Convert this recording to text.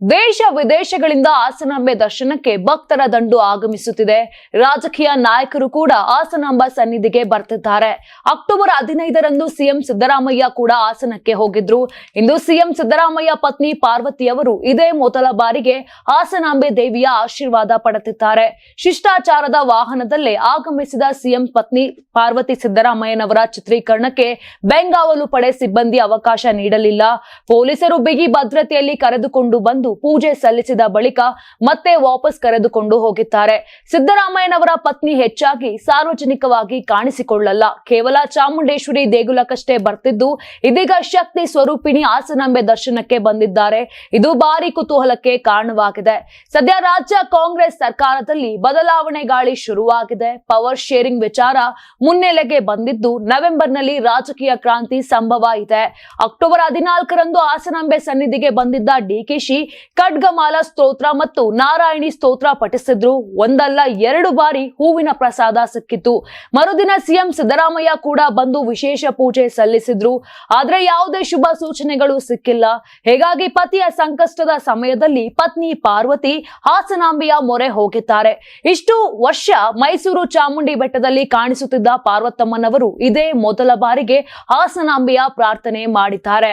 ದೇಶ ವಿದೇಶಗಳಿಂದ ಹಾಸನಾಂಬೆ ದರ್ಶನಕ್ಕೆ ಭಕ್ತರ ದಂಡು ಆಗಮಿಸುತ್ತಿದೆ. ರಾಜಕೀಯ ನಾಯಕರು ಕೂಡ ಹಾಸನಾಂಬ ಸನ್ನಿಧಿಗೆ ಬರ್ತಿದ್ದಾರೆ. ಅಕ್ಟೋಬರ್ ಹದಿನೈದರಂದು ಸಿಎಂ ಸಿದ್ದರಾಮಯ್ಯ ಕೂಡ ಹಾಸನಕ್ಕೆ ಹೋಗಿದ್ರು. ಇಂದು ಸಿಎಂ ಸಿದ್ದರಾಮಯ್ಯ ಪತ್ನಿ ಪಾರ್ವತಿ ಅವರು ಇದೇ ಮೊದಲ ಬಾರಿಗೆ ಹಾಸನಾಂಬೆ ದೇವಿಯ ಆಶೀರ್ವಾದ ಪಡೆದಿದ್ದಾರೆ. ಶಿಷ್ಟಾಚಾರದ ವಾಹನದಲ್ಲೇ ಆಗಮಿಸಿದ ಸಿಎಂ ಪತ್ನಿ ಪಾರ್ವತಿ ಸಿದ್ದರಾಮಯ್ಯನವರ ಚಿತ್ರೀಕರಣಕ್ಕೆ ಬೆಂಗಾವಲು ಪಡೆ ಸಿಬ್ಬಂದಿ ಅವಕಾಶ ನೀಡಲಿಲ್ಲ. ಪೊಲೀಸರು ಬಿಗಿ ಭದ್ರತೆಯಲ್ಲಿ ಕರೆದುಕೊಂಡು ಬಂದು ಪೂಜೆ ಸಲ್ಲಿಸಿದ ಬಳಿಕ ಮತ್ತೆ ವಾಪಸ್ ಕರೆದುಕೊಂಡು ಹೋಗಿದ್ದಾರೆ. ಸಿದ್ದರಾಮಯ್ಯನವರ ಪತ್ನಿ ಹೆಚ್ಚಾಗಿ ಸಾರ್ವಜನಿಕವಾಗಿ ಕಾಣಿಸಿಕೊಳ್ಳಲ್ಲ. ಕೇವಲ ಚಾಮುಂಡೇಶ್ವರಿ ದೇಗುಲಕ್ಕಷ್ಟೇ ಬರ್ತಿದ್ದು, ಇದೀಗ ಶಕ್ತಿ ಸ್ವರೂಪಿಣಿ ಹಾಸನಾಂಬೆ ದರ್ಶನಕ್ಕೆ ಬಂದಿದ್ದಾರೆ. ಇದು ಭಾರಿ ಕುತೂಹಲಕ್ಕೆ ಕಾರಣವಾಗಿದೆ. ಸದ್ಯ ರಾಜ್ಯ ಕಾಂಗ್ರೆಸ್ ಸರ್ಕಾರದಲ್ಲಿ ಬದಲಾವಣೆ ಗಾಳಿ ಶುರುವಾಗಿದೆ. ಪವರ್ ಶೇರಿಂಗ್ ವಿಚಾರ ಮುನ್ನೆಲೆಗೆ ಬಂದಿದ್ದು, ನವೆಂಬರ್ನಲ್ಲಿ ರಾಜಕೀಯ ಕ್ರಾಂತಿ ಸಂಭವ ಇದೆ. ಅಕ್ಟೋಬರ್ ಹದಿನಾಲ್ಕರಂದು ಹಾಸನಾಂಬೆ ಸನ್ನಿಧಿಗೆ ಬಂದಿದ್ದ ಡಿಕೆಶಿ ಖಡ್ಗಮಾಲ ಸ್ತೋತ್ರ ಮತ್ತು ನಾರಾಯಣಿ ಸ್ತೋತ್ರ ಪಠಿಸಿದ್ರು. ಒಂದಲ್ಲ, ಎರಡು ಬಾರಿ ಹೂವಿನ ಪ್ರಸಾದ ಸಿಕ್ಕಿತ್ತು. ಮರುದಿನ ಸಿಎಂ ಸಿದ್ದರಾಮಯ್ಯ ಕೂಡ ಬಂದು ವಿಶೇಷ ಪೂಜೆ ಸಲ್ಲಿಸಿದ್ರು. ಆದ್ರೆ ಯಾವುದೇ ಶುಭ ಸೂಚನೆಗಳು ಸಿಕ್ಕಿಲ್ಲ. ಹೀಗಾಗಿ ಪತಿಯ ಸಂಕಷ್ಟದ ಸಮಯದಲ್ಲಿ ಪತ್ನಿ ಪಾರ್ವತಿ ಹಾಸನಾಂಬೆಯ ಮೊರೆ ಹೋಗಿದ್ದಾರೆ. ಇಷ್ಟು ವರ್ಷ ಮೈಸೂರು ಚಾಮುಂಡಿ ಬೆಟ್ಟದಲ್ಲಿ ಕಾಣಿಸುತ್ತಿದ್ದ ಪಾರ್ವತಮ್ಮನವರು ಇದೇ ಮೊದಲ ಬಾರಿಗೆ ಹಾಸನಾಂಬೆಯ ಪ್ರಾರ್ಥನೆ ಮಾಡಿದ್ದಾರೆ.